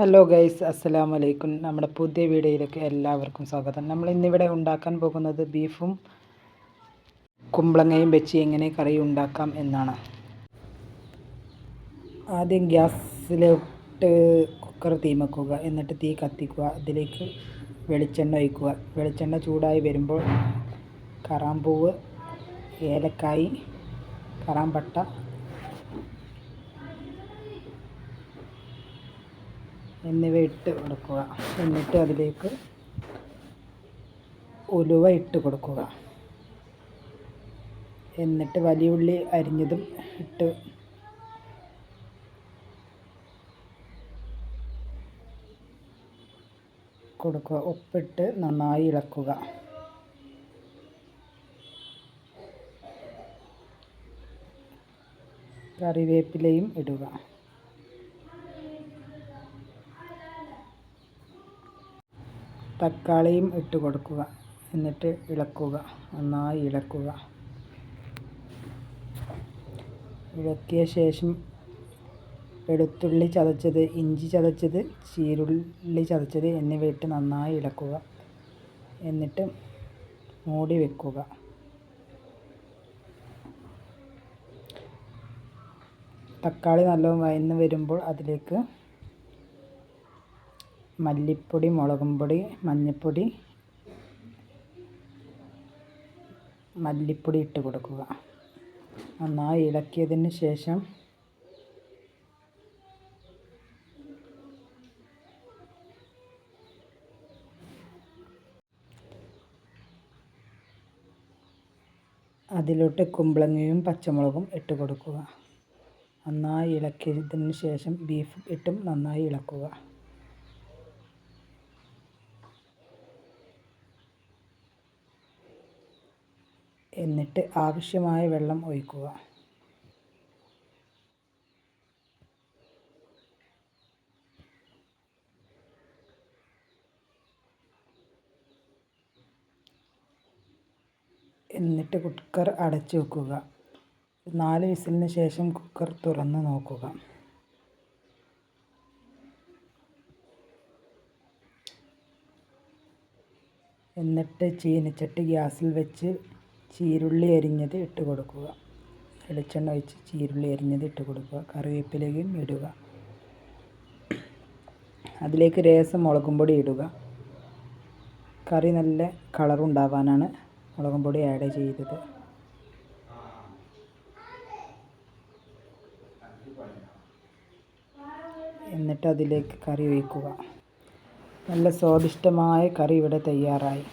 Hello guys അസ്സലാമു അലൈക്കും നമ്മുടെ പുതിയ വീഡിയോയിലേക്ക് എല്ലാവർക്കും സ്വാഗതം. നമ്മൾ ഇന്നിവിടെ ഉണ്ടാക്കാൻ പോകുന്നത് ബീഫും കുമ്പളങ്ങയും വെച്ച് എങ്ങനെ കറി ഉണ്ടാക്കാം എന്നാണ്. ആദ്യം ഗ്യാസിലോട്ട് കുക്കർ തീമക്കുക എന്നിട്ട് തീ കത്തിക്കുക. അതിലേക്ക് വെളിച്ചെണ്ണ ഒഴിക്കുക. വെളിച്ചെണ്ണ ചൂടായി വരുമ്പോൾ കറാമ്പൂവ് ഏലക്കായി കറാമ്പട്ട എന്നിവ ഇട്ട് കൊടുക്കുക. എന്നിട്ട് അതിലേക്ക് ഉലുവ ഇട്ട് കൊടുക്കുക. എന്നിട്ട് വലിയ ഉള്ളി അരിഞ്ഞതും ഇട്ട് കൊടുക്കുക. ഉപ്പിട്ട് നന്നായി ഇളക്കുക. കറിവേപ്പിലയും ഇടുക. തക്കാളിയും ഇട്ട് കൊടുക്കുക. എന്നിട്ട് ഇളക്കുക. നന്നായി ഇളക്കുക. ഇളക്കിയ ശേഷം വെളുത്തുള്ളി ചതച്ചത് ഇഞ്ചി ചതച്ചത് ചീരുള്ളി ചതച്ചത് എന്നിവ ഇട്ട് നന്നായി ഇളക്കുക. എന്നിട്ട് മൂടി വെക്കുക. തക്കാളി നല്ലോണം വയന്ന് വരുമ്പോൾ അതിലേക്ക് മല്ലിപ്പൊടി മുളകും പൊടി മഞ്ഞൾപ്പൊടി മല്ലിപ്പൊടി ഇട്ട് കൊടുക്കുക. നന്നായി ഇളക്കിയതിന് ശേഷം അതിലോട്ട് കുമ്പളങ്ങയും പച്ചമുളകും ഇട്ട് കൊടുക്കുക. നന്നായി ഇളക്കിയതിന് ശേഷം ബീഫ് ഇട്ടും നന്നായി ഇളക്കുക. എന്നിട്ട് ആവശ്യമായ വെള്ളം ഒഴിക്കുക. എന്നിട്ട് കുക്കർ അടച്ചു വെക്കുക. നാല് വിസിലിന് ശേഷം കുക്കർ തുറന്ന് നോക്കുക. എന്നിട്ട് ചീനച്ചട്ടി ഗ്യാസിൽ വെച്ച് ചീരുള്ളി അരിഞ്ഞത് ഇട്ട് കൊടുക്കുക. വെളിച്ചെണ്ണ ഒഴിച്ച് ചീരുള്ളി അരിഞ്ഞത് ഇട്ട് കൊടുക്കുക. കറിവേപ്പിലയും ഇടുക. അതിലേക്ക് രസം മുളകും പൊടി ഇടുക. കറി നല്ല കളറുണ്ടാവാനാണ് മുളകും പൊടി ആഡ് ചെയ്തത്. എന്നിട്ട് അതിലേക്ക് കറി ഒഴിക്കുക. നല്ല സ്വാദിഷ്ടമായ കറി ഇവിടെ തയ്യാറായി.